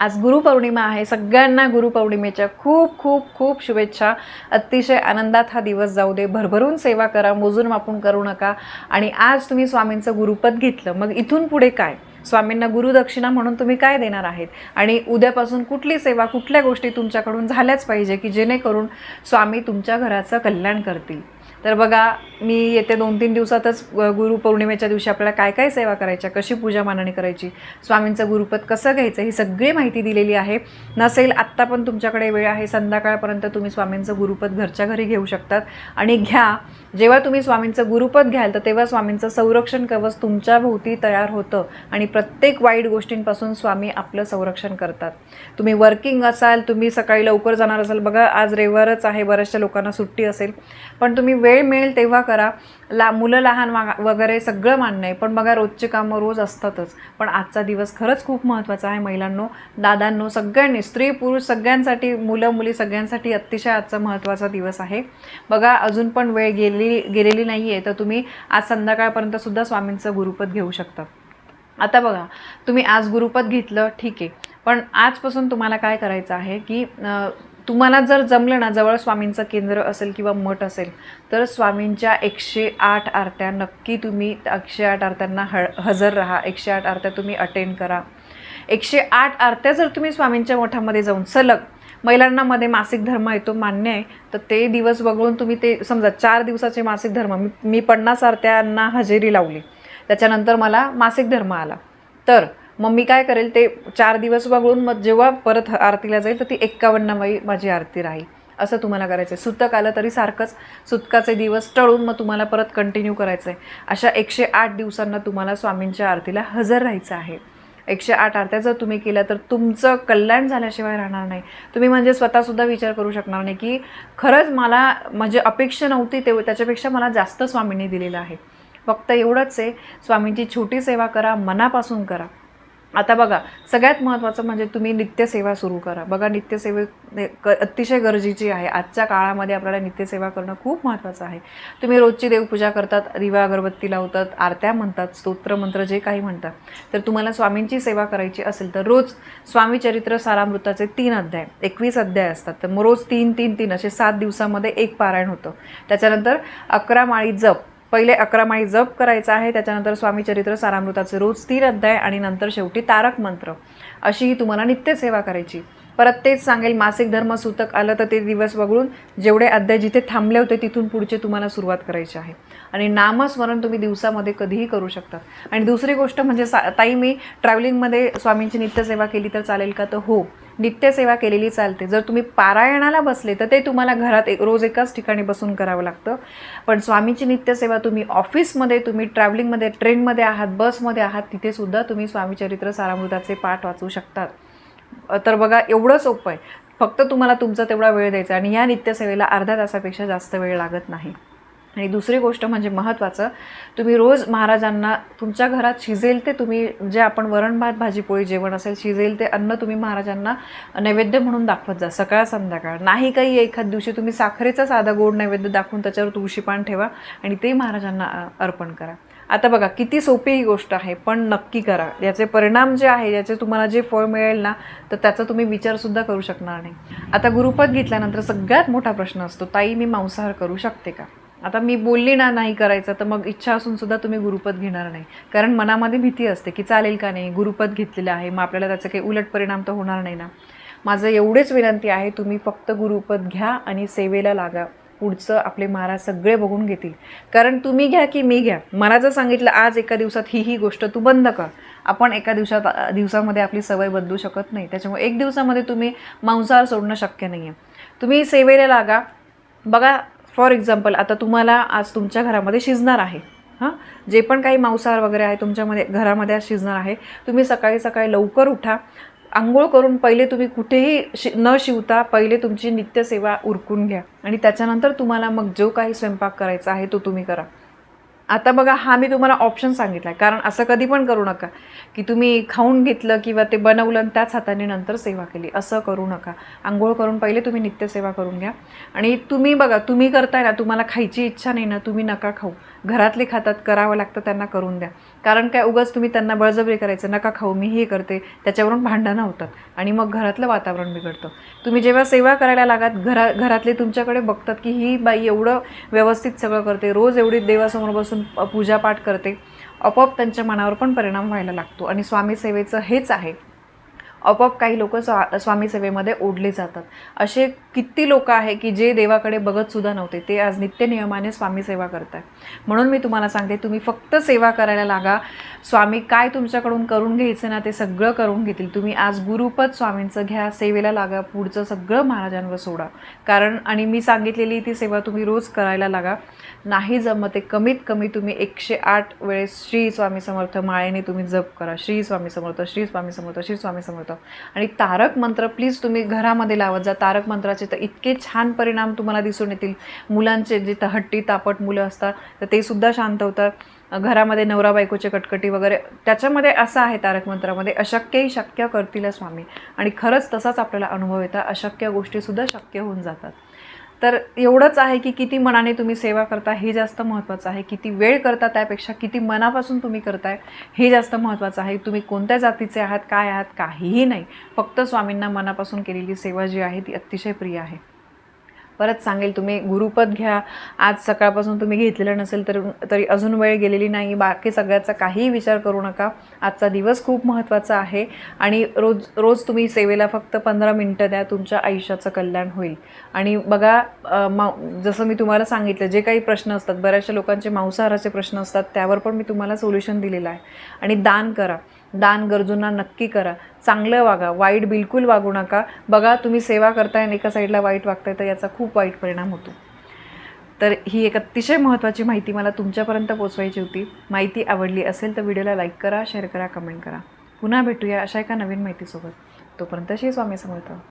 आज गुरुपौर्णिमा आहे. सगळ्यांना गुरुपौर्णिमेच्या खूप खूप खूप शुभेच्छा. अतिशय आनंदात हा दिवस जाऊ दे. भरभरून सेवा करा. मोजून मापून करू नका. आणि आज तुम्ही स्वामींचं गुरुपद घेतलं. मग इथून पुढे काय? स्वामींना गुरुदक्षिणा म्हणून तुम्ही काय देणार आहेत? आणि उद्यापासून कुठली सेवा कुठल्या गोष्टी तुमच्याकडून झाल्याच पाहिजे की जेणेकरून स्वामी तुमच्या घराचं कल्याण करतील? तर बघा मी येते दोन तीन दिवसातच गुरुपौर्णिमेच्या दिवशी आपल्याला काय काय सेवा करायच्या कशी पूजा मांडणी करायची स्वामींचं गुरुपद कसं घ्यायचं ही सगळी माहिती दिलेली आहे. नसेल आत्ता पण तुमच्याकडे वेळ आहे संध्याकाळपर्यंत तुम्ही स्वामींचं गुरुपद घरच्या घरी घेऊ शकतात. आणि घ्या जेव्हा तुम्ही स्वामींचं गुरुपद घ्याल तर तेव्हा स्वामींचं संरक्षण कवच तुमच्या भोवती तयार होतं आणि प्रत्येक वाईट गोष्टींपासून स्वामी आपलं संरक्षण करतात. तुम्ही वर्किंग असाल तुम्ही सकाळी लवकर जाणार असाल बघा आज रविवारच आहे बऱ्याचशा लोकांना सुट्टी असेल पण तुम्ही वेळ वेळ मिळेल तेव्हा करा. ला मुलं लहान वा वगैरे सगळं मान्य आहे. पण बघा रोजचे कामं रोज असतातच. पण आजचा दिवस खरंच खूप महत्त्वाचा आहे महिलांनो. दादांनो सगळ्यांनी स्त्री पुरुष सगळ्यांसाठी मुलं मुली सगळ्यांसाठी अतिशय आजचा महत्त्वाचा दिवस आहे. बघा अजून पण वेळ गेली गेलेली नाही आहे तर तुम्ही आज संध्याकाळपर्यंत सुद्धा स्वामींचं गुरुपद घेऊ शकता. आता बघा तुम्ही आज गुरुपद घेतलं ठीक आहे. पण आजपासून तुम्हाला काय करायचं आहे की तुम्हाला जर जमलं ना जवळ स्वामींचं केंद्र असेल किंवा मठ असेल तर स्वामींच्या एकशे आठ आरत्या नक्की तुम्ही एकशे आठ आरत्यांना ह हजर राहा. एकशे आठ आरत्या तुम्ही अटेंड करा. एकशे आठ आरत्या जर तुम्ही स्वामींच्या मठामध्ये जाऊन सलग महिलांना मध्ये मासिक धर्म येतो मान्य आहे तर ते दिवस वगळून तुम्ही ते समजा चार दिवसाचे मासिक धर्म मी मी पन्नास आरत्यांना हजेरी लावली. त्याच्यानंतर मला मासिक धर्म आला. तर मग मी काय करेल ते चार दिवस वगळून मग जेव्हा परत आरतीला जाईल तर ती एक्कावन्नावी माझी आरती राहील. असं तुम्हाला करायचं आहे सुतक आलं तरी सारखंच सुतकाचे दिवस टळून मग तुम्हाला परत कंटिन्यू करायचं आहे अशा एकशे आठ दिवसांना तुम्हाला स्वामींच्या आरतीला हजर राहायचं आहे. एकशे आठ आरत्या जर तुम्ही केल्या तर तुमचं कल्याण झाल्याशिवाय राहणार नाही. तुम्ही म्हणजे स्वतःसुद्धा विचार करू शकणार नाही की खरंच मला म्हणजे अपेक्षा नव्हती ते त्याच्यापेक्षा मला जास्त स्वामींनी दिलेलं आहे. फक्त एवढंच आहे स्वामींची छोटी सेवा करा मनापासून करा. आता बघा सगळ्यात महत्त्वाचं म्हणजे तुम्ही नित्यसेवा सुरू करा. बघा नित्यसेवे क अतिशय गरजेची आहे. आजच्या काळामध्ये आपल्याला नित्यसेवा करणं खूप महत्त्वाचं आहे. तुम्ही रोजची देवपूजा करतात दिवा अगरबत्ती लावतात आरत्या म्हणतात स्तोत्र मंत्र जे काही म्हणतात. तर तुम्हाला स्वामींची सेवा करायची असेल तर रोज स्वामी चरित्र सारामृताचे तीन अध्याय एकवीस अध्याय असतात. तर मग रोज तीन तीन तीन असे सात दिवसामध्ये एक पारायण होतं. त्याच्यानंतर अकरा माळी जप पहिले अकरा माळी जप करायचा आहे त्याच्यानंतर स्वामीचरित्र सारामृताचे रोज तीन अध्याय आणि नंतर शेवटी तारक मंत्र. अशी ही तुम्हाला नित्यसेवा करायची. परत तेच सांगेल मासिक धर्म सूतक आलं तर ते दिवस वगळून जेवढे अध्याय जिथे थांबले होते तिथून पुढचे तुम्हाला सुरुवात करायची आहे. आणि नामस्मरण तुम्ही दिवसामध्ये कधीही करू शकता. आणि दुसरी गोष्ट म्हणजे सा ताई मी ट्रॅव्हलिंगमध्ये स्वामींची नित्यसेवा केली तर चालेल का? तर हो. नित्यसेवा केलेली चालते. जर तुम्ही पारायणाला बसले तर ते तुम्हाला घरात एक रोज एकाच ठिकाणी बसून करावं लागतं. पण स्वामीची नित्यसेवा तुम्ही ऑफिसमध्ये तुम्ही ट्रॅव्हलिंगमध्ये ट्रेनमध्ये आहात बसमध्ये आहात तिथेसुद्धा तुम्ही स्वामीचरित्र सारामृताचे पाठ वाचू शकतात. तर बघा एवढं सोपं आहे. फक्त तुम्हाला तुमचा तेवढा वेळ द्यायचा आणि या नित्यसेवेला अर्ध्या तासापेक्षा जास्त वेळ लागत नाही. आणि दुसरी गोष्ट म्हणजे महत्त्वाचं तुम्ही रोज महाराजांना तुमच्या घरात शिजेल ते तुम्ही जे आपण वरण भात भाजीपोळी जेवण असेल शिजेल ते अन्न तुम्ही महाराजांना नैवेद्य म्हणून दाखवत जा सकाळ संध्याकाळ. नाही काही एखाद दिवशी तुम्ही साखरेचा साधा गोड नैवेद्य दाखवून त्याच्यावर तुळशीपान ठेवा आणि ते महाराजांना अर्पण करा. आता बघा किती सोपी ही गोष्ट आहे पण नक्की करा. याचे परिणाम जे आहे याचे तुम्हाला जे फळ मिळेल ना तर त्याचा तुम्ही विचारसुद्धा करू शकणार नाही. आता गुरुपद घेतल्यानंतर सगळ्यात मोठा प्रश्न असतो ताई मी मांसाहार करू शकते का? आता मी बोलली ना नाही करायचं तर मग इच्छा असून सुद्धा तुम्ही गुरुपद घेणार नाही. कारण मनामध्ये भीती असते की चालेल का नाही गुरुपद घेतलेलं आहे मग आपल्याला त्याचा काही उलट परिणाम तर होणार नाही ना. माझं एवढेच विनंती आहे तुम्ही फक्त गुरुपद घ्या आणि सेवेला लागा. पुढचं आपले महाराज सगळे बघून घेतील. कारण तुम्ही घ्या की मी घ्या. मला जर सांगितलं आज एका दिवसात ही ही गोष्ट तू बंद कर. आपण एका दिवसात दिवसामध्ये आपली सवय बदलू शकत नाही. त्याच्यामुळे एक दिवसामध्ये तुम्ही मांसाहार सोडणं शक्य नाही आहे तुम्ही सेवेला लागा. बघा फॉर एक्झाम्पल आता तुम्हाला आज तुमच्या घरामध्ये शिजणार आहे हां? जे पण काही मांसाहार वगैरे आहे तुमच्यामध्ये घरामध्ये आज शिजणार आहे तुम्ही सकाळी सकाळी लवकर उठा. आंघोळ करून पहिले तुम्ही कुठेही शि न शिवता पहिले तुमची नित्यसेवा उरकून घ्या. आणि त्याच्यानंतर तुम्हाला मग जो काही स्वयंपाक करायचा आहे तो तुम्ही करा. आता बघा हा मी तुम्हाला ऑप्शन सांगितला आहे कारण असं कधी पण करू नका. की तुम्ही खाऊन घेतलं किंवा ते बनवलं आणि त्याच हाताने नंतर सेवा केली. असं करू नका. आंघोळ करून पहिले तुम्ही नित्यसेवा करून घ्या. आणि तुम्ही बघा तुम्ही करताय ना तुम्हाला खायची इच्छा नाही ना तुम्ही नका खाऊ. घरातले खातात करावं लागतं त्यांना करून द्या. कारण काय उगाच तुम्ही त्यांना बळजबरी करायचं नका खाऊ मी हे करते त्याच्यावरून भांडणं होतात. आणि मग घरातलं वातावरण बिघडतं. तुम्ही जेव्हा सेवा करायला लागात घरा घरातले तुमच्याकडे बघतात की ही बाई एवढं व्यवस्थित सगळं करते रोज एवढी देवासमोर बसून पूजापाठ करते आपोआप त्यांच्या मनावर पण परिणाम व्हायला लागतो. आणि स्वामी सेवेचं हेच आहे. आपोआप काही लोक स्वा स्वामी सेवेमध्ये ओढले जातात. असे किती लोक आहे की जे देवाकडे बघतसुद्धा नव्हते ते आज नित्य नियमाने स्वामी सेवा आहे म्हणून मी तुम्हाला सांगते तुम्ही फक्त सेवा करायला लागा. स्वामी काय तुमच्याकडून करून घ्यायचं ना ते सगळं करून घेतील. तुम्ही आज गुरुपद स्वामींचं घ्या सेवेला लागा पुढचं सगळं महाराजांवर सोडा. कारण आणि मी सांगितलेली ती सेवा तुम्ही रोज करायला लागा. नाही जमत आहे कमीत कमी तुम्ही एकशे आठ वेळेस श्री स्वामी समर्थ माळेने तुम्ही जप करा. श्री स्वामी समर्थ श्री स्वामी समर्थ श्री स्वामी समर्थ. आणि तारक मंत्र प्लीज तुम्ही घरामध्ये लावत जा. तारक मंत्राचे तर इतके छान परिणाम तुम्हाला दिसून येतील. मुलांचे जे त- हट्टी तापट मुलं असतात तर ते सुद्धा शांत होतात. घरामध्ये नवरा बायकोचे कटकटी वगैरे त्याच्यामध्ये असं आहे तारक मंत्रामध्ये अशक्यही शक्य करतील स्वामी आणि खरंच तसाच आपल्याला अनुभव येतात. अशक्य गोष्टीसुद्धा शक्य होऊन जातात. तर एवढंच आहे की किती मनाने तुम्ही सेवा करता हे जास्त महत्त्वाचं आहे. किती वेळ करता त्यापेक्षा किती मनापासून तुम्ही करताय हे जास्त महत्त्वाचं आहे. तुम्ही कोणत्या जातीचे आहात काय आहात काहीही नाही. फक्त स्वामींना मनापासून केलेली सेवा जी आहे ती अतिशय प्रिय आहे. परत सांगेल तुम्ही गुरुपद घ्या. आज सकाळपासून तुम्ही घेतलेलं नसेल तर तरी अजून वेळ गेलेली नाही. बाकी सगळ्याचा काहीही विचार करू नका. आजचा दिवस खूप महत्त्वाचा आहे आणि रोज रोज तुम्ही सेवेला फक्त पंधरा मिनटं द्या. तुमच्या आयुष्याचं कल्याण होईल. आणि बघा मा जसं मी तुम्हाला सांगितलं जे काही प्रश्न असतात बऱ्याचशा लोकांचे मांसाहाराचे प्रश्न असतात त्यावर पण मी तुम्हाला सोल्युशन दिलेलं आहे. आणि दान करा. दान गरजूंना नक्की करा. चांगलं वागा. वाईट बिलकुल वागू नका. बघा तुम्ही सेवा करताय आणि एका साईडला वाईट वागताय तर याचा खूप वाईट परिणाम होतो. तर ही एक अतिशय महत्त्वाची माहिती मला तुमच्यापर्यंत पोचवायची होती. माहिती आवडली असेल तर व्हिडिओला लाईक करा शेअर करा कमेंट करा. पुन्हा भेटूया अशा एका नवीन माहितीसोबत. तोपर्यंत श्री स्वामी समर्थ.